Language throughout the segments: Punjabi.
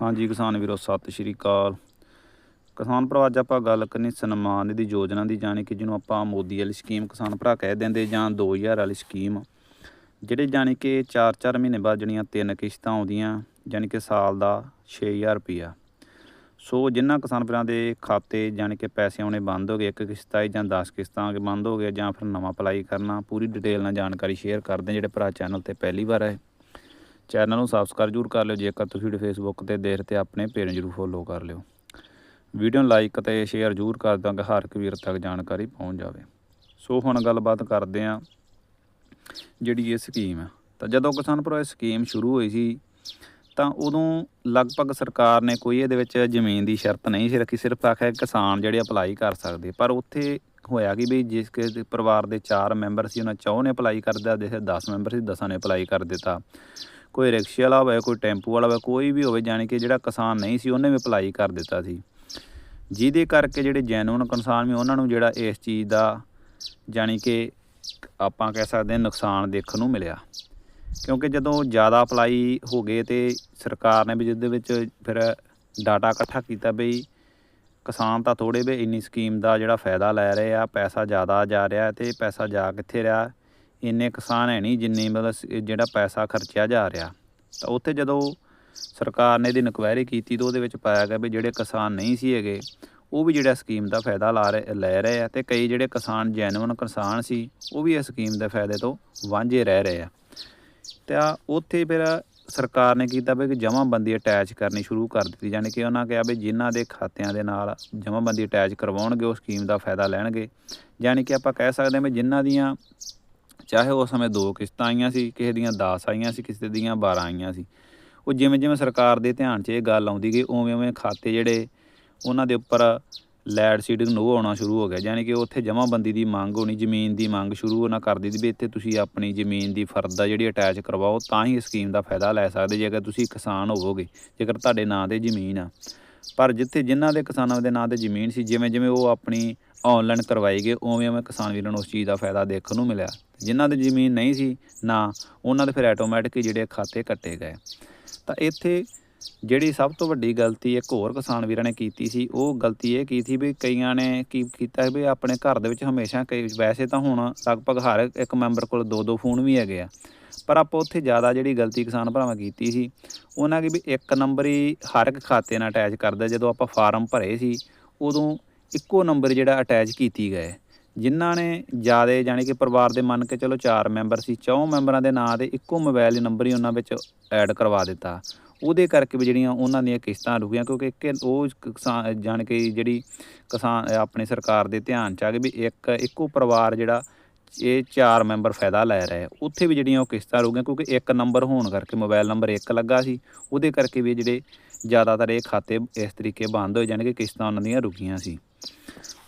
ਹਾਂਜੀ, ਕਿਸਾਨ ਵੀਰੋ, ਸਤਿ ਸ਼੍ਰੀ ਅਕਾਲ। ਕਿਸਾਨ ਭਰਾ, ਅੱਜ ਆਪਾਂ ਗੱਲ ਕਰਨੀ ਸਨਮਾਨ ਨਿਧੀ ਯੋਜਨਾ ਦੀ, ਜਾਣੀ ਕਿ ਜਿਹਨੂੰ ਆਪਾਂ ਮੋਦੀ ਵਾਲੀ ਸਕੀਮ ਕਿਸਾਨ ਭਰਾ ਕਹਿ ਦਿੰਦੇ ਜਾਂ 2000 ਵਾਲੀ ਸਕੀਮ ਜਿਹੜੇ ਜਾਣੀ ਕਿ 4-4 ਮਹੀਨੇ ਬਾਅਦ ਜਿਹੜੀਆਂ ਤਿੰਨ ਕਿਸ਼ਤਾਂ ਆਉਂਦੀਆਂ, ਜਾਣੀ ਕਿ ਸਾਲ ਦਾ 6000 ਰੁਪਿਆ ਸੋ ਜਿਨ੍ਹਾਂ ਕਿਸਾਨ ਭਰਾ ਦੇ ਖਾਤੇ ਜਾਣੀ ਕਿ ਪੈਸੇ ਆਉਣੇ ਬੰਦ ਹੋ ਗਏ, ਇੱਕ ਕਿਸ਼ਤ ਆਈ ਜਾਂ 10 ਕਿਸ਼ਤਾਂ ਆ ਕੇ ਬੰਦ ਹੋ ਗਏ ਜਾਂ ਫਿਰ ਨਵਾਂ ਅਪਲਾਈ ਕਰਨਾ, ਪੂਰੀ ਡਿਟੇਲ ਨਾਲ ਜਾਣਕਾਰੀ ਸ਼ੇਅਰ ਕਰਦੇ ਜਿਹੜੇ ਭਰਾ ਚੈਨਲ ਤੇ ਪਹਿਲੀ ਵਾਰ ਆਏ। ਚੈਨਲ ਨੂੰ ਸਬਸਕ੍ਰਾਈਬ ਜ਼ਰੂਰ ਕਰ ਲਿਓ, ਜੇਕਰ ਤੁਸੀਂ ਫੇਸਬੁੱਕ ਤੇ ਦੇਖ ਤੇ ਆਪਣੇ ਪੇਜ ਨੂੰ ਜ਼ਰੂਰ ਫੋਲੋ ਕਰ ਲਿਓ। ਵੀਡੀਓ ਨੂੰ ਲਾਈਕ ਅਤੇ ਸ਼ੇਅਰ ਜ਼ਰੂਰ ਕਰ ਦਾਂਗੇ ਹਰ ਇੱਕ ਵੀਰ ਤੱਕ ਜਾਣਕਾਰੀ ਪਹੁੰਚ ਜਾਵੇ। ਸੋ ਹੁਣ ਗੱਲਬਾਤ ਕਰਦੇ ਹਾਂ ਜਿਹੜੀ ਇਹ ਸਕੀਮ ਹੈ ਤਾਂ ਜਦੋਂ ਕਿਸਾਨ ਭਰਾ ਇਹ ਸਕੀਮ ਸ਼ੁਰੂ ਹੋਈ ਸੀ, ਤਾਂ ਉਦੋਂ ਲਗਭਗ ਸਰਕਾਰ ਨੇ ਕੋਈ ਇਹਦੇ ਵਿੱਚ ਜ਼ਮੀਨ ਦੀ ਸ਼ਰਤ ਨਹੀਂ ਸੀ ਰੱਖੀ, ਸਿਰਫ ਆਖਿਆ ਕਿਸਾਨ ਜਿਹੜੇ ਅਪਲਾਈ ਕਰ ਸਕਦੇ। ਪਰ ਉੱਥੇ ਹੋਇਆ ਕਿ ਵੀ ਜਿਸ ਕਿਸੇ ਪਰਿਵਾਰ ਦੇ 4 ਮੈਂਬਰ ਸੀ, ਉਹਨਾਂ ਚੌਂ ਨੇ ਅਪਲਾਈ ਕਰ ਦਿੱਤਾ ਜਿਸ 10 ਮੈਂਬਰ ਸੀ 10 ਨੇ ਅਪਲਾਈ ਕਰ ਦਿੱਤਾ। ਕੋਈ ਰਿਕਸ਼ੇ ਵਾਲਾ ਹੋਵੇ, ਕੋਈ ਟੈਂਪੂ ਵਾਲਾ ਹੋਵੇ, ਕੋਈ ਵੀ ਹੋਵੇ, ਜਾਣੀ ਕਿ ਜਿਹੜਾ ਕਿਸਾਨ ਨਹੀਂ ਸੀ, ਉਹਨੇ ਵੀ ਅਪਲਾਈ ਕਰ ਦਿੱਤਾ ਸੀ। ਜਿਹਦੇ ਕਰਕੇ ਜਿਹੜੇ ਜੈਨੂਨ ਕਿਸਾਨ ਵੀ, ਉਹਨਾਂ ਨੂੰ ਜਿਹੜਾ ਇਸ ਚੀਜ਼ ਦਾ ਜਾਣੀ ਕਿ ਆਪਾਂ ਕਹਿ ਸਕਦੇ ਹਾਂ ਨੁਕਸਾਨ ਦੇਖਣ ਨੂੰ ਮਿਲਿਆ। ਕਿਉਂਕਿ ਜਦੋਂ ਜ਼ਿਆਦਾ ਅਪਲਾਈ ਹੋ ਗਏ ਤੇ ਸਰਕਾਰ ਨੇ ਵੀ ਜਿਹਦੇ ਵਿੱਚ ਫਿਰ ਡਾਟਾ ਇਕੱਠਾ ਕੀਤਾ ਬਈ ਕਿਸਾਨ ਤਾਂ ਥੋੜੇ ਵੀ ਇੰਨੀ ਸਕੀਮ ਦਾ ਜਿਹੜਾ ਫਾਇਦਾ ਲੈ ਰਹੇ ਆ, ਪੈਸਾ ਜ਼ਿਆਦਾ ਜਾ ਰਿਹਾ ਤੇ ਪੈਸਾ ਜਾ ਕਿੱਥੇ ਰਿਹਾ ਇੰਨੇ ਕਿਸਾਨ ਹੈ ਨਹੀਂ ਜਿੰਨੀ ਮਤਲਬ ਜਿਹੜਾ ਪੈਸਾ ਖਰਚਿਆ ਜਾ ਰਿਹਾ। ਤਾਂ ਉੱਥੇ ਜਦੋਂ ਸਰਕਾਰ ਨੇ ਇਹਦੀ ਇਨਕੁਆਇਰੀ ਕੀਤੀ ਤਾਂ ਉਹਦੇ ਵਿੱਚ ਪਾਇਆ ਗਿਆ ਵੀ ਜਿਹੜੇ ਕਿਸਾਨ ਨਹੀਂ ਸੀ ਹੈਗੇ, ਉਹ ਵੀ ਜਿਹੜਾ ਸਕੀਮ ਦਾ ਫਾਇਦਾ ਲਾ ਰਹੇ, ਲੈ ਰਹੇ ਆ ਤੇ ਕਈ ਜਿਹੜੇ ਕਿਸਾਨ ਜੈਨੂਨ ਕਿਸਾਨ ਸੀ, ਉਹ ਵੀ ਇਸ ਸਕੀਮ ਦੇ ਫਾਇਦੇ ਤੋਂ ਵਾਂਝੇ ਰਹਿ ਰਹੇ ਆ। ਤਾਂ ਉੱਥੇ ਫਿਰ ਸਰਕਾਰ ਨੇ ਕੀਤਾ ਵੀ ਕਿ ਜਮ੍ਹਾਂਬੰਦੀ ਅਟੈਚ ਕਰਨੀ ਸ਼ੁਰੂ ਕਰ ਦਿੱਤੀ, ਯਾਨੀ ਕਿ ਉਹਨਾਂ ਕਿਹਾ ਵੀ ਜਿਨ੍ਹਾਂ ਦੇ ਖਾਤਿਆਂ ਦੇ ਨਾਲ ਜਮ੍ਹਾਂਬੰਦੀ ਅਟੈਚ ਕਰਵਾਉਣਗੇ, ਉਹ ਸਕੀਮ ਦਾ ਫਾਇਦਾ ਲੈਣਗੇ। ਯਾਨੀ ਕਿ ਆਪਾਂ ਕਹਿ ਸਕਦੇ ਹਾਂ ਵੀ ਜਿਨ੍ਹਾਂ ਦੀਆਂ ਚਾਹੇ ਉਸ ਸਮੇਂ ਦੋ ਕਿਸ਼ਤਾਂ ਆਈਆਂ ਸੀ, ਕਿਸੇ ਦੀਆਂ 10 ਆਈਆਂ ਸੀ, ਕਿਸੇ ਦੀਆਂ 12 ਆਈਆਂ ਸੀ। ਉਹ ਜਿਵੇਂ ਜਿਵੇਂ ਸਰਕਾਰ ਦੇ ਧਿਆਨ 'ਚ ਇਹ ਗੱਲ ਆਉਂਦੀ ਗਈ, ਉਵੇਂ ਉਵੇਂ ਖਾਤੇ ਜਿਹੜੇ ਉਹਨਾਂ ਦੇ ਉੱਪਰ ਲੈਡ ਸੀਡਿੰਗ ਨੂੰ ਆਉਣਾ ਸ਼ੁਰੂ ਹੋ ਗਿਆ। ਯਾਨੀ ਕਿ ਉੱਥੇ ਜਮ੍ਹਾਂਬੰਦੀ ਦੀ ਮੰਗ ਹੋਣੀ, ਜ਼ਮੀਨ ਦੀ ਮੰਗ ਸ਼ੁਰੂ ਉਹਨਾਂ ਕਰ ਦਿੱਤੀ ਵੀ ਇੱਥੇ ਤੁਸੀਂ ਆਪਣੀ ਜ਼ਮੀਨ ਦੀ ਫਰਦਾ ਜਿਹੜੀ ਅਟੈਚ ਕਰਵਾਓ, ਤਾਂ ਹੀ ਇਸ ਸਕੀਮ ਦਾ ਫਾਇਦਾ ਲੈ ਸਕਦੇ ਜੇਕਰ ਤੁਸੀਂ ਕਿਸਾਨ ਹੋਵੋਗੇ, ਜੇਕਰ ਤੁਹਾਡੇ ਨਾਂ ਤੇ ਜ਼ਮੀਨ ਆ। ਪਰ ਜਿੱਥੇ ਜਿਨ੍ਹਾਂ ਦੇ ਕਿਸਾਨਾਂ ਦੇ ਨਾਂ ਤੇ ਜ਼ਮੀਨ ਸੀ, ਜਿਵੇਂ ਜਿਵੇਂ ਉਹ ਆਪਣੀ ਆਨਲਾਈਨ ਕਰਵਾਈ ਗਏ ਉਵੇਂ ਉਵੇਂ ਕਿਸਾਨ ਵੀਰਾਂ ਨੂੰ ਉਸ ਚੀਜ਼ ਦਾ ਫਾਇਦਾ ਦੇਖਣ ਨੂੰ ਮਿਲਿਆ। ਜਿਨ੍ਹਾਂ ਦੀ ਜ਼ਮੀਨ ਨਹੀਂ ਸੀ ਨਾ, ਉਹਨਾਂ ਦੇ ਫਿਰ ਆਟੋਮੈਟਿਕ ਜਿਹੜੇ ਖਾਤੇ ਕੱਟੇ ਗਏ। ਤਾਂ ਇੱਥੇ ਜਿਹੜੀ ਸਭ ਤੋਂ ਵੱਡੀ ਗਲਤੀ ਇੱਕ ਹੋਰ ਕਿਸਾਨ ਵੀਰਾਂ ਨੇ ਕੀਤੀ ਸੀ, ਉਹ ਗਲਤੀ ਇਹ ਕੀਤੀ ਵੀ ਕਈਆਂ ਨੇ ਕੀ ਕੀਤਾ ਵੀ ਆਪਣੇ ਘਰ ਦੇ ਵਿੱਚ ਹਮੇਸ਼ਾ ਕਈ, ਵੈਸੇ ਤਾਂ ਹੁਣ ਲਗਭਗ ਹਰ ਇੱਕ ਮੈਂਬਰ ਕੋਲ ਦੋ ਦੋ ਫੋਨ ਵੀ ਹੈਗੇ ਆ। ਪਰ ਆਪਾਂ ਉੱਥੇ ਜ਼ਿਆਦਾ ਜਿਹੜੀ ਗਲਤੀ ਕਿਸਾਨ ਭਰਾਵਾਂ ਕੀਤੀ ਸੀ, ਉਹਨਾਂ ਕੀ ਵੀ ਇੱਕ ਨੰਬਰ ਹੀ ਹਰ ਇੱਕ ਖਾਤੇ ਨਾਲ ਅਟੈਚ ਕਰਦਾ ਜਦੋਂ ਆਪਾਂ ਫਾਰਮ ਭਰੇ ਸੀ, ਉਦੋਂ ਇੱਕੋ ਨੰਬਰ ਜਿਹੜਾ ਅਟੈਚ ਕੀਤੀ ਗਏ। ਜਿਨ੍ਹਾਂ ਨੇ ਜਿਆਦੇ ਜਾਣੀ ਕਿ ਪਰਿਵਾਰ ਦੇ ਮੰਨ ਕੇ ਚਲੋ 4 ਮੈਂਬਰ ਸੀ, ਚੌਂ ਮੈਂਬਰਾਂ ਦੇ ਨਾਂ ਤੇ ਇੱਕੋ ਮੋਬਾਈਲ ਨੰਬਰ ਹੀ ਉਹਨਾਂ ਵਿੱਚ ਐਡ ਕਰਵਾ ਦਿੱਤਾ। ਉਹਦੇ ਕਰਕੇ ਵੀ ਜਿਹੜੀਆਂ ਉਹਨਾਂ ਦੀਆਂ ਕਿਸ਼ਤਾਂ ਰੁਕੀਆਂ, ਕਿਉਂਕਿ ਇੱਕ ਉਹ ਕਿਸਾਨ, ਜਾਣ ਕੇ ਜਿਹੜੀ ਕਿਸਾਨ ਆਪਣੇ ਸਰਕਾਰ ਦੇ ਧਿਆਨ ਚ ਆ ਗਈ ਵੀ ਇੱਕ, ਇੱਕੋ ਪਰਿਵਾਰ ਜਿਹੜਾ ਇਹ ਚਾਰ ਮੈਂਬਰ ਫਾਇਦਾ ਲੈ ਰਹੇ ਉੱਥੇ ਵੀ ਜਿਹੜੀਆਂ ਉਹ ਕਿਸ਼ਤਾਂ ਰੁਕੀਆਂ, ਕਿਉਂਕਿ ਇੱਕ ਨੰਬਰ ਹੋਣ ਕਰਕੇ ਮੋਬਾਈਲ ਨੰਬਰ ਇੱਕ ਲੱਗਾ ਸੀ। ਉਹਦੇ ਕਰਕੇ ਵੀ ਜਿਹੜੇ ਜ਼ਿਆਦਾਤਰ ਇਹ ਖਾਤੇ ਇਸ ਤਰੀਕੇ ਬੰਦ ਹੋਏ ਜਾਣਗੇ ਕਿਸ਼ਤਾਂ ਉਹਨਾਂ ਦੀਆਂ ਰੁਕੀਆਂ ਸੀ।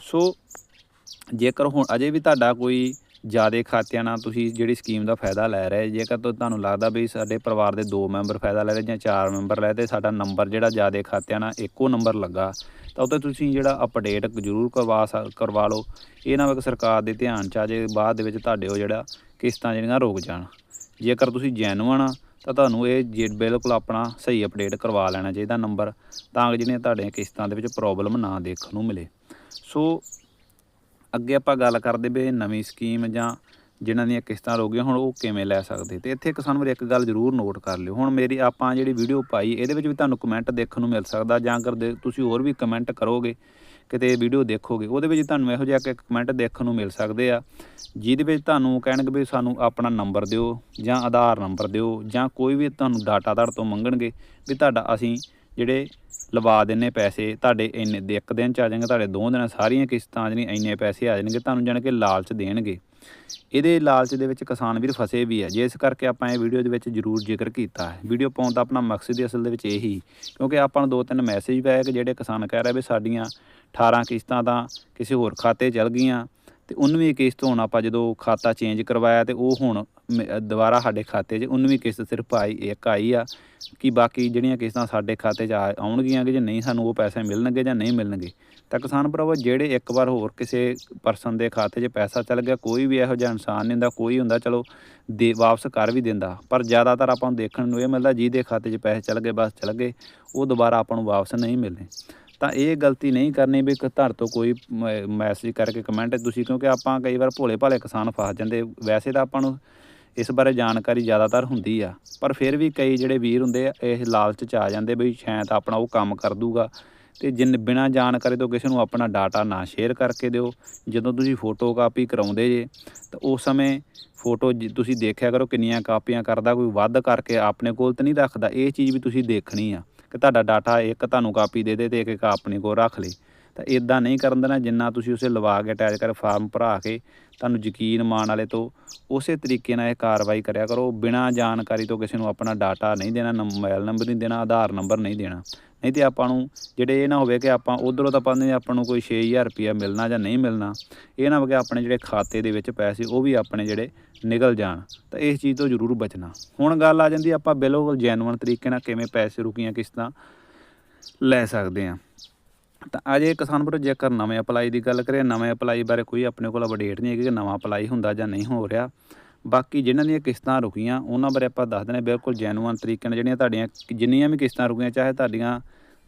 ਸੋ ਜੇਕਰ ਹੁਣ ਅਜੇ ਵੀ ਤੁਹਾਡਾ ਕੋਈ ਜ਼ਿਆਦਾ ਖਾਤਿਆਂ ਨਾਲ ਤੁਸੀਂ ਜਿਹੜੀ ਸਕੀਮ ਦਾ ਫਾਇਦਾ ਲੈ ਰਹੇ, ਜੇਕਰ ਤੁ- ਤੁਹਾਨੂੰ ਲੱਗਦਾ ਵੀ ਸਾਡੇ ਪਰਿਵਾਰ ਦੇ ਦੋ ਮੈਂਬਰ ਫਾਇਦਾ ਲੈ ਰਹੇ ਜਾਂ ਚਾਰ ਮੈਂਬਰ ਲੈ ਤੇ ਸਾਡਾ ਨੰਬਰ ਜਿਹੜਾ ਜ਼ਿਆਦਾ ਖਾਤਿਆਂ ਨਾਲ ਇੱਕੋ ਨੰਬਰ ਲੱਗਾ, ਤਾਂ ਉਹ ਤੇ ਤੁਸੀਂ ਜਿਹੜਾ ਅਪਡੇਟ ਜ਼ਰੂਰ ਕਰਵਾ ਸਕ- ਕਰਵਾ ਲਓ। ਇਹ ਨਾ ਕਿ ਸਰਕਾਰ ਦੇ ਧਿਆਨ ਚ ਆ ਜੇ ਬਾਅਦ ਦੇ ਵਿੱਚ ਤੁਹਾਡੇ ਉਹ ਜਿਹੜਾ ਕਿਸ਼ਤਾਂ ਜਿਹੜੀਆਂ ਰੁਕ ਜਾਣ। ਜੇਕਰ ਤੁਸੀਂ ਜੈਨੂਅਨ ਆ, ਤਾਂ ਤੁਹਾਨੂੰ ਇਹ ਜੇ ਬਿਲਕੁਲ ਆਪਣਾ ਸਹੀ ਅਪਡੇਟ ਕਰਵਾ ਲੈਣਾ ਚਾਹੀਦਾ ਨੰਬਰ, ਤਾਂ ਕਿ ਜਿਹੜੀਆਂ ਤੁਹਾਡੀਆਂ ਕਿਸ਼ਤਾਂ ਦੇ ਵਿੱਚ ਪ੍ਰੋਬਲਮ ਨਾ ਦੇਖਣ ਨੂੰ ਮਿਲੇ। ਸੋ ਅੱਗੇ ਆਪਾਂ ਗੱਲ ਕਰਦੇ ਵੀ ਨਵੀਂ ਸਕੀਮ ਜਾਂ ਜਿਨ੍ਹਾਂ ਦੀਆਂ ਕਿਸ਼ਤਾਂ ਰੁਕ ਗਈਆਂ, ਹੁਣ ਉਹ ਕਿਵੇਂ ਲੈ ਸਕਦੇ? ਤੇ ਇੱਥੇ ਕਿਸਾਨ ਵੀਰ ਇੱਕ ਗੱਲ ਜ਼ਰੂਰ ਨੋਟ ਕਰ ਲਿਓ। ਹੁਣ ਮੇਰੀ ਆਪਾਂ ਜਿਹੜੀ ਵੀਡੀਓ ਪਾਈ, ਇਹਦੇ ਵਿੱਚ ਵੀ ਤੁਹਾਨੂੰ ਕਮੈਂਟ ਦੇਖਣ ਨੂੰ ਮਿਲ ਸਕਦਾ ਜਾਂ ਅਗਰ ਦੇ- ਤੁਸੀਂ ਹੋਰ ਵੀ ਕਮੈਂਟ ਕਰੋਗੇ, ਕਿਤੇ ਵੀਡੀਓ ਦੇਖੋਗੇ, ਉਹਦੇ ਵਿੱਚ ਤੁਹਾਨੂੰ ਇਹੋ ਜਿਹਾ ਕਿ ਕਮੈਂਟ ਦੇਖਣ ਨੂੰ ਮਿਲ ਸਕਦੇ ਆ, ਜਿਹਦੇ ਵਿੱਚ ਤੁਹਾਨੂੰ ਕਹਿਣਗੇ ਵੀ ਸਾਨੂੰ ਆਪਣਾ ਨੰਬਰ ਦਿਓ ਜਾਂ ਆਧਾਰ ਨੰਬਰ ਦਿਓ ਜਾਂ ਕੋਈ ਵੀ ਤੁਹਾਨੂੰ ਡਾਟਾ ਤੁਹਾਡੇ ਤੋਂ ਮੰਗਣਗੇ, ਵੀ ਤੁਹਾਡਾ ਅਸੀਂ ਜਿਹੜੇ ਲਵਾ ਦਿੰਨੇ ਪੈਸੇ, ਤੁਹਾਡੇ ਇੰਨੇ ਦੇ ਇੱਕ ਦਿਨ ਚ ਆ ਜਾਣਗੇ, ਤੁਹਾਡੇ ਦੋ ਦਿਨਾਂ, ਸਾਰੀਆਂ ਕਿਸ਼ਤਾਂ ਜਿਹੜੀਆਂ ਇੰਨੇ ਪੈਸੇ ਆ ਜਾਣਗੇ, ਤੁਹਾਨੂੰ ਜਾਣ ਕੇ ਲਾਲਚ ਦੇਣਗੇ। ਇਹਦੇ ਲਾਲਚ ਦੇ ਵਿੱਚ ਕਿਸਾਨ ਵੀਰ ਫਸੇ ਵੀ ਹੈ ਜਿਸ ਕਰਕੇ ਆਪਾਂ ਇਹ ਵੀਡੀਓ ਦੇ ਵਿੱਚ ਜ਼ਰੂਰ ਜ਼ਿਕਰ ਕੀਤਾ ਹੈ। ਵੀਡੀਓ ਪਾਉਣ ਦਾ ਆਪਣਾ ਮਕਸਦ ਹੀ ਅਸਲ ਦੇ ਵਿੱਚ ਇਹੀ, ਕਿਉਂਕਿ ਆਪਾਂ ਨੂੰ ਦੋ ਤਿੰਨ ਮੈਸੇਜ ਪਏ ਕਿ ਜਿਹੜੇ ਕਿਸਾਨ ਕਹਿ ਰਹੇ ਵੀ ਸਾਡੀਆਂ 18 ਕਿਸ਼ਤਾਂ ਤਾਂ ਕਿਸੇ ਹੋਰ ਖਾਤੇ ਚਲ ਗਈਆਂ। ਤੇ 19ਵੀਂ ਕਿਸ਼ਤ ਹੁਣ ਆਪਾਂ ਜਦੋਂ ਖਾਤਾ ਚੇਂਜ ਕਰਵਾਇਆ ਤੇ ਉਹ ਹੁਣ ਮ- ਦੁਬਾਰਾ ਸਾਡੇ ਖਾਤੇ 'ਚ 19ਵੀਂ ਕਿਸ਼ਤ ਸਿਰਫ ਆਈ, ਇੱਕ ਆਈ ਆ ਕਿ ਬਾਕੀ ਜਿਹੜੀਆਂ ਕਿਸ਼ਤਾਂ ਸਾਡੇ ਖਾਤੇ 'ਚ ਆ- ਆਉਣਗੀਆਂ ਕਿ ਜੇ ਨਹੀਂ ਸਾਨੂੰ ਉਹ ਪੈਸੇ ਮਿਲਣਗੇ ਜਾਂ ਨਹੀਂ ਮਿਲਣਗੇ। ਤਾਂ ਕਿਸਾਨ ਭਰਾਵੋ, ਜਿਹੜੇ ਇੱਕ ਵਾਰ ਹੋਰ ਕਿਸੇ ਪਰਸਨ ਦੇ ਖਾਤੇ 'ਚ ਪੈਸਾ ਚੱਲ ਗਿਆ, ਕੋਈ ਵੀ ਇਹੋ ਜਿਹਾ ਇਨਸਾਨ ਨਹੀਂ ਹੁੰਦਾ, ਕੋਈ ਹੁੰਦਾ ਚਲੋ ਦੇ, ਵਾਪਸ ਕਰ ਵੀ ਦਿੰਦਾ। ਪਰ ਜ਼ਿਆਦਾਤਰ ਆਪਾਂ ਨੂੰ ਦੇਖਣ ਨੂੰ ਇਹ ਮਿਲਦਾ, ਜਿਹਦੇ ਖਾਤੇ 'ਚ ਪੈਸੇ ਚੱਲ ਗਏ, ਬਸ ਚੱਲ ਗਏ, ਉਹ ਦੁਬਾਰਾ ਆਪਾਂ ਨੂੰ ਵਾਪਸ ਨਹੀਂ ਮਿਲਣੇ। ਤਾਂ ਇਹ ਗਲਤੀ ਨਹੀਂ ਕਰਨੀ ਵੀ ਕਿ ਧਰ ਤੋਂ ਕੋਈ ਮੈਸੇਜ ਕਰਕੇ ਕਮੈਂਟ ਤੁਸੀਂ, ਕਿਉਂਕਿ ਆਪਾਂ ਕਈ ਵਾਰ ਭੋਲੇ ਭਾਲੇ ਕਿਸਾਨ ਫਸ ਜਾਂਦੇ। ਵੈਸੇ ਤਾਂ ਆਪਾਂ ਨੂੰ ਇਸ ਬਾਰੇ ਜਾਣਕਾਰੀ ਜ਼ਿਆਦਾਤਰ ਹੁੰਦੀ ਆ। ਪਰ ਫਿਰ ਵੀ ਕਈ ਜਿਹੜੇ ਵੀਰ ਹੁੰਦੇ ਆ, ਇਹ ਲਾਲਚ ਚ ਆ ਜਾਂਦੇ ਬਈ ਸ਼ਾਇਦ ਆਪਣਾ ਉਹ ਕੰਮ ਕਰ ਦੂਗਾ। ਤੇ ਜਿੰਨ ਬਿਨਾਂ ਜਾਣਕਾਰੀ ਤੋਂ ਕਿਸੇ ਨੂੰ ਆਪਣਾ ਡਾਟਾ ਨਾ ਸ਼ੇਅਰ ਕਰਕੇ ਦਿਓ। ਜਦੋਂ ਤੁਸੀਂ ਫੋਟੋ ਕਾਪੀ ਕਰਾਉਂਦੇ ਜੇ, ਤਾਂ ਉਸ ਸਮੇਂ ਫੋਟੋ ਤੁਸੀਂ ਦੇਖਿਆ ਕਰੋ ਕਿੰਨੀਆਂ ਕਾਪੀਆਂ ਕਰਦਾ, ਕੋਈ ਵੱਧ ਕਰਕੇ ਆਪਣੇ ਕੋਲ ਤਾਂ ਨਹੀਂ ਰੱਖਦਾ। ਇਹ ਚੀਜ਼ ਵੀ ਤੁਸੀਂ ਦੇਖਣੀ ਆ। ਕਿ ਤੁਹਾਡਾ ਡਾਟਾ ਇੱਕ ਤੁਹਾਨੂੰ ਕਾਪੀ ਦੇ ਦੇ ਤੇ ਇੱਕ ਇੱਕ ਆਪਣੇ ਕੋਲ ਰੱਖ ਲੇ। ਤਾਂ ਇਦਾਂ ਨਹੀਂ ਕਰਨ ਦੇਣਾ, ਜਿੰਨਾ ਤੁਸੀਂ ਉਸੇ ਲਵਾ ਕੇ ਅਟੈਚ ਕਰ ਫਾਰਮ ਭਰਾ ਕੇ ਤੁਹਾਨੂੰ ਯਕੀਨ ਮਾਣ ਵਾਲੇ ਤੋਂ ਉਸੇ ਤਰੀਕੇ ਨਾਲ ਇਹ ਕਾਰਵਾਈ ਕਰਿਆ ਕਰੋ। ਬਿਨਾਂ ਜਾਣਕਾਰੀ ਤੋਂ ਕਿਸੇ ਨੂੰ ਆਪਣਾ ਡਾਟਾ ਨਹੀਂ ਦੇਣਾ, ਨੰ- ਮੋਬਾਈਲ ਨੰਬਰ ਨਹੀਂ ਦੇਣਾ, ਆਧਾਰ ਨੰਬਰ ਨਹੀਂ ਦੇਣਾ। ਨਹੀਂ ਤੇ ਆਪਾਂ ਨੂੰ ਜਿਹੜੇ ਇਹ ਨਾ ਹੋਵੇ ਕਿ ਆਪਾਂ ਉਧਰੋਂ ਤਾਂ ਪਾਉਂਦੇ ਆਪਾਂ ਨੂੰ ਕੋਈ 6000 ਰੁਪਇਆ ਮਿਲਣਾ ਜਾਂ ਨਹੀਂ ਮਿਲਣਾ, ਇਹ ਨਾ ਹੋਵੇ ਕਿ ਆਪਣੇ ਜਿਹੜੇ ਖਾਤੇ ਦੇ ਵਿੱਚ ਪੈਸੇ ਉਹ ਵੀ ਆਪਣੇ ਜਿਹੜੇ ਨਿਕਲ ਜਾਣ, ਤਾਂ ਇਸ ਚੀਜ਼ ਤੋਂ ਜ਼ਰੂਰ ਬਚਣਾ। ਹੁਣ ਗੱਲ ਆ ਜਾਂਦੀ ਆਪਾਂ ਬਿਲਕੁਲ ਜੈਨੂਇਨ ਤਰੀਕੇ ਨਾਲ ਕਿਵੇਂ ਪੈਸੇ ਰੁਕੀਆਂ ਕਿਸ਼ਤਾਂ ਲੈ ਸਕਦੇ ਆ। ਤਾਂ ਅਜੇ ਕਿਸਾਨ ਵੀਰੋ ਜੇਕਰ ਨਵੇਂ ਅਪਲਾਈ ਦੀ ਗੱਲ ਕਰੀਏ, ਨਵੇਂ ਅਪਲਾਈ ਬਾਰੇ ਕੋਈ ਆਪਣੇ ਕੋਲ ਅਪਡੇਟ ਨਹੀਂ ਹੈਗੀ ਕਿ ਨਵਾਂ ਅਪਲਾਈ ਹੁੰਦਾ ਜਾਂ ਨਹੀਂ ਹੋ ਰਿਹਾ। ਬਾਕੀ ਜਿਨ੍ਹਾਂ ਦੀਆਂ ਕਿਸ਼ਤਾਂ ਰੁਕੀਆਂ, ਉਹਨਾਂ ਬਾਰੇ ਆਪਾਂ ਦੱਸ ਦਿੰਦੇ ਹਾਂ ਬਿਲਕੁਲ ਜੈਨੂਅਨ ਤਰੀਕੇ ਨਾਲ। ਜਿਹੜੀਆਂ ਤੁਹਾਡੀਆਂ ਜਿੰਨੀਆਂ ਵੀ ਕਿਸ਼ਤਾਂ ਰੁਕੀਆਂ, ਚਾਹੇ ਤੁਹਾਡੀਆਂ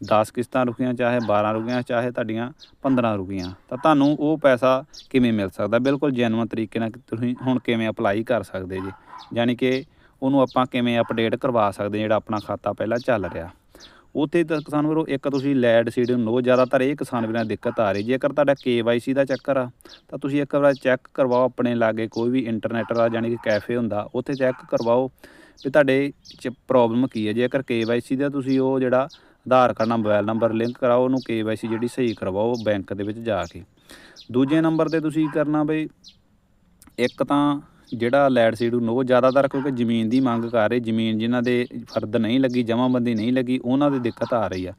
10 ਕਿਸ਼ਤਾਂ ਰੁਕੀਆਂ, ਚਾਹੇ 12 ਰੁਕੀਆਂ, ਚਾਹੇ ਤੁਹਾਡੀਆਂ 15 ਰੁਕੀਆਂ, ਤਾਂ ਤੁਹਾਨੂੰ ਉਹ ਪੈਸਾ ਕਿਵੇਂ ਮਿਲ ਸਕਦਾ? ਬਿਲਕੁਲ ਜੈਨੂਅਨ ਤਰੀਕੇ ਨਾਲ ਤੁਸੀਂ ਹੁਣ ਕਿਵੇਂ ਅਪਲਾਈ ਕਰ ਸਕਦੇ ਜੀ? ਯਾਨੀ ਕਿ ਉਹਨੂੰ ਆਪਾਂ ਕਿਵੇਂ ਅਪਡੇਟ ਕਰਵਾ ਸਕਦੇ ਜਿਹੜਾ ਆਪਣਾ ਖਾਤਾ ਪਹਿਲਾਂ ਚੱਲ ਰਿਹਾ। ਉੱਥੇ ਤਾਂ ਕਿਸਾਨ ਵੀਰੋ, ਇੱਕ ਤੁਸੀਂ ਲੈਡ ਸੀਡ ਨੋ ਜ਼ਿਆਦਾਤਰ ਇਹ ਕਿਸਾਨ ਵੀਰਾਂ ਦਿੱਕਤ ਆ ਰਹੀ ਜੇਕਰ ਤੁਹਾਡਾ KYC ਦਾ ਚੱਕਰ ਆ, ਤਾਂ ਤੁਸੀਂ ਇੱਕ ਵਾਰ ਚੈੱਕ ਕਰਵਾਓ ਆਪਣੇ ਲਾਗੇ ਕੋਈ ਵੀ ਇੰਟਰਨੈਟ ਦਾ ਯਾਨੀ ਕਿ ਕੈਫੇ ਹੁੰਦਾ, ਉੱਥੇ ਚੈੱਕ ਕਰਵਾਓ ਵੀ ਤੁਹਾਡੇ ਚ ਪ੍ਰੋਬਲਮ ਕੀ ਹੈ। ਜੇਕਰ KYC ਦਾ ਤੁਸੀਂ ਉਹ ਜਿਹੜਾ ਆਧਾਰ ਕਾਰਡ ਨਾਲ ਮੋਬਾਈਲ ਨੰਬਰ ਲਿੰਕ ਕਰਾਓ, ਉਹਨੂੰ KYC ਜਿਹੜੀ ਸਹੀ ਕਰਵਾਓ ਬੈਂਕ ਦੇ ਵਿੱਚ ਜਾ ਕੇ। ਦੂਜੇ ਨੰਬਰ ਤੇ ਤੁਸੀਂ ਕਰਨਾ ਬਈ, ਇੱਕ ਤਾਂ ਜਿਹੜਾ ਲੈਡ ਸੀਡ ਨੂੰ ਜ਼ਿਆਦਾਤਰ ਕਿਉਂਕਿ ਜ਼ਮੀਨ ਦੀ ਮੰਗ ਕਰ ਰਹੇ, ਜ਼ਮੀਨ ਜਿਨ੍ਹਾਂ ਦੇ ਫਰਦ ਨਹੀਂ ਲੱਗੀ, ਜਮਾਬੰਦੀ ਨਹੀਂ ਲੱਗੀ, ਉਹਨਾਂ ਦੀ ਦਿੱਕਤ ਆ ਰਹੀ ਆ।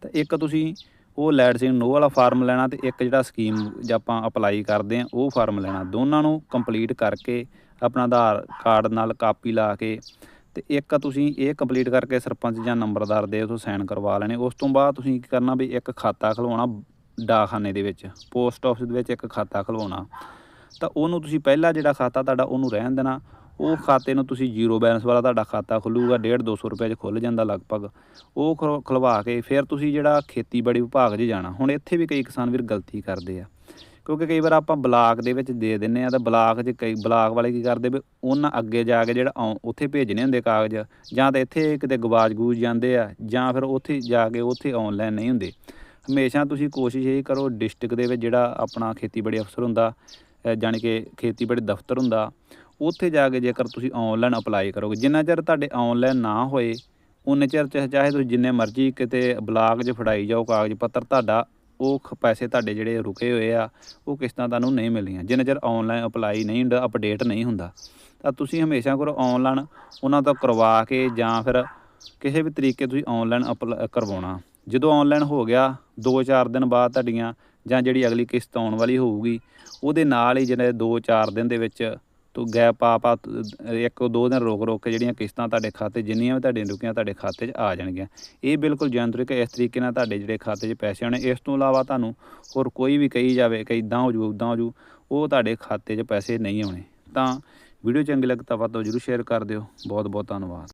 ਤਾਂ ਇੱਕ ਤੁਸੀਂ ਉਹ ਲੈਡ ਸੀਡ ਨੋ ਵਾਲਾ ਫਾਰਮ ਲੈਣਾ ਤੇ ਇੱਕ ਜਿਹੜਾ ਸਕੀਮ ਜੇ ਆਪਾਂ ਅਪਲਾਈ ਕਰਦੇ ਆ ਉਹ ਫਾਰਮ ਲੈਣਾ। ਦੋਨਾਂ ਨੂੰ ਕੰਪਲੀਟ ਕਰਕੇ ਆਪਣਾ ਆਧਾਰ ਕਾਰਡ ਨਾਲ ਕਾਪੀ ਲਾ ਕੇ ਤੇ ਇੱਕ ਤੁਸੀਂ ਇਹ ਕੰਪਲੀਟ ਕਰਕੇ ਸਰਪੰਚ ਜਾਂ ਨੰਬਰਦਾਰ ਦੇ ਉਥੋਂ ਸਾਈਨ ਕਰਵਾ ਲੈਣੇ। ਉਸ ਤੋਂ ਬਾਅਦ ਤੁਸੀਂ ਕੀ ਕਰਨਾ ਵੀ ਇੱਕ ਖਾਤਾ ਖਲਵਾਉਣਾ ਡਾਕਖਾਨੇ ਦੇ ਵਿੱਚ, ਪੋਸਟ ਆਫਿਸ ਦੇ ਵਿੱਚ ਇੱਕ ਖਾਤਾ ਖਲਵਾਉਣਾ। ਤਾਂ ਉਹਨੂੰ ਤੁਸੀਂ ਪਹਿਲਾ ਜਿਹੜਾ ਖਾਤਾ ਤੁਹਾਡਾ ਉਹਨੂੰ ਰਹਿਣ ਦੇਣਾ। ਉਹ ਖਾਤੇ ਨੂੰ ਤੁਸੀਂ ਜ਼ੀਰੋ ਬੈਲੈਂਸ ਵਾਲਾ ਤੁਹਾਡਾ ਖਾਤਾ ਖੁੱਲੂਗਾ 1.5 200 ਰੁਪਏ 'ਚ ਖੁੱਲ ਜਾਂਦਾ ਲਗਭਗ। ਉਹ ਖੁਲ- ਖੁਲਵਾ ਕੇ ਫਿਰ ਤੁਸੀਂ ਜਿਹੜਾ ਖੇਤੀਬਾੜੀ ਵਿਭਾਗ 'ਚ ਜਾਣਾ। ਹੁਣ ਇੱਥੇ ਵੀ ਕਈ ਕਿਸਾਨ ਵੀਰ ਗਲਤੀ ਕਰਦੇ ਆ। ਕਿਉਂਕਿ ਕਈ ਵਾਰ ਆਪਾਂ ਬਲਾਕ ਦੇ ਵਿੱਚ ਦੇ ਦਿੰਨੇ ਆ ਤਾਂ ਬਲਾਕ 'ਚ ਕਈ, ਬਲਾਕ ਵਾਲੇ ਕੀ ਕਰਦੇ ਵੀ ਉਹਨਾਂ ਅੱਗੇ ਜਾ ਕੇ ਜਿਹੜਾ ਆਉਂ- ਉੱਥੇ ਭੇਜਣੇ ਹੁੰਦੇ ਕਾਗਜ਼। ਜਾਂ ਤਾਂ ਇੱਥੇ ਕਿਤੇ ਗਵਾਜ਼ ਗੂਜ ਜਾਂਦੇ ਆ ਜਾਂ ਫਿਰ ਉੱਥੇ ਜਾ ਕੇ ਉੱਥੇ ਆਨਲਾਈਨ ਨਹੀਂ ਹੁੰਦੇ। ਹਮੇਸ਼ਾ ਤੁਸੀਂ ਕੋਸ਼ਿਸ਼ ਇਹ ਕਰੋ, ਡਿਸਟ੍ਰਿਕਟ ਦੇ ਵਿੱਚ ਜਿਹੜਾ ਆਪਣਾ ਖੇਤੀਬਾੜੀ ਅਫਸਰ ਹੁੰਦਾ ਅ, ਜਾਣੀ ਕਿ ਖੇਤੀਬਾੜੀ ਦਫ਼ਤਰ ਹੁੰਦਾ ਉੱਥੇ ਜਾ ਕੇ ਜੇਕਰ ਤੁਸੀਂ ਆਨਲਾਈਨ ਅਪਲਾਈ ਕਰੋਗੇ ਜਿੰਨਾ ਚਿਰ ਤੁਹਾਡੇ ਆਨਲਾਈਨ ਨਾ ਹੋਏ ਉਨੇ ਚਿਰ ਚ- ਚਾਹੇ ਤੁਸੀਂ ਜਿੰਨੇ ਮਰਜ਼ੀ ਕਿਤੇ ਬਲਾਕ 'ਚ ਫੜਾਈ ਜਾਓ ਕਾਗਜ਼ ਪੱਤਰ ਤੁਹਾਡਾ ਉਹ ਖ- ਪੈਸੇ ਤੁਹਾਡੇ ਜਿਹੜੇ ਰੁਕੇ ਹੋਏ ਆ ਉਹ ਕਿਸ਼ਤਾਂ ਤੁਹਾਨੂੰ ਨਹੀਂ ਮਿਲਣੀਆਂ। ਜਿੰਨਾ ਚਿਰ ਆਨਲਾਈਨ ਅਪਲਾਈ ਨਹੀਂ ਹੁੰਦਾ ਅਪਡੇਟ ਨਹੀਂ ਹੁੰਦਾ ਤਾਂ ਤੁਸੀਂ ਹਮੇਸ਼ਾ ਕਰੋ ਆਨਲਾਈਨ ਉਹਨਾਂ ਤੋਂ ਕਰਵਾ ਕੇ ਜਾਂ ਫਿਰ ਕਿਸੇ ਵੀ ਤਰੀਕੇ ਤੁਸੀਂ ਆਨਲਾਈਨ ਅਪਲ ਕਰਵਾਉਣਾ। ਜਦੋਂ ਆਨਲਾਈਨ ਹੋ ਗਿਆ 2-4 ਦਿਨ ਬਾਅਦ ਤੁਹਾਡੀਆਂ ਜਾਂ ਜਿਹੜੀ ਅਗਲੀ ਕਿਸ਼ਤ ਆਉਣ ਵਾਲੀ ਹੋਊਗੀ ਉਹਦੇ ਨਾਲ ਹੀ ਜਿਹੜੇ 2-4 ਦਿਨ ਦੇ ਵਿੱਚ ਤੋਂ ਗੈਪ ਪਾ ਪਾ, ਇੱਕ ਦੋ ਦਿਨ ਰੋਕ ਰੋਕ ਕੇ ਜਿਹੜੀਆਂ ਕਿਸ਼ਤਾਂ ਤੁਹਾਡੇ ਖਾਤੇ ਜਿੰਨੀਆਂ ਵੀ ਤੁਹਾਡੀਆਂ ਰੁਕੀਆਂ ਤੁਹਾਡੇ ਖਾਤੇ 'ਚ ਆ ਜਾਣਗੀਆਂ। ਇਹ ਬਿਲਕੁਲ ਜੈਨੂਇਨ ਇਸ ਤਰੀਕੇ ਨਾਲ ਤੁਹਾਡੇ ਜਿਹੜੇ ਖਾਤੇ 'ਚ ਪੈਸੇ ਆਉਣੇ ਇਸ ਤੋਂ ਇਲਾਵਾ ਤੁਹਾਨੂੰ ਹੋਰ ਕੋਈ ਵੀ ਕਹੀ ਜਾਵੇ ਕਿ ਇਦਾਂ ਹੋ ਜੂ ਉਦਾਂ ਹੋ ਜੂ, ਉਹ ਤੁਹਾਡੇ ਖਾਤੇ 'ਚ ਪੈਸੇ ਨਹੀਂ ਆਉਣੇ। ਤਾਂ ਵੀਡੀਓ ਚੰਗੀ ਲੱਗ ਤਾਂ ਵੱਧ ਤੋਂ ਜ਼ਰੂਰ ਸ਼ੇਅਰ ਕਰ ਦਿਓ। ਬਹੁਤ ਬਹੁਤ ਧੰਨਵਾਦ।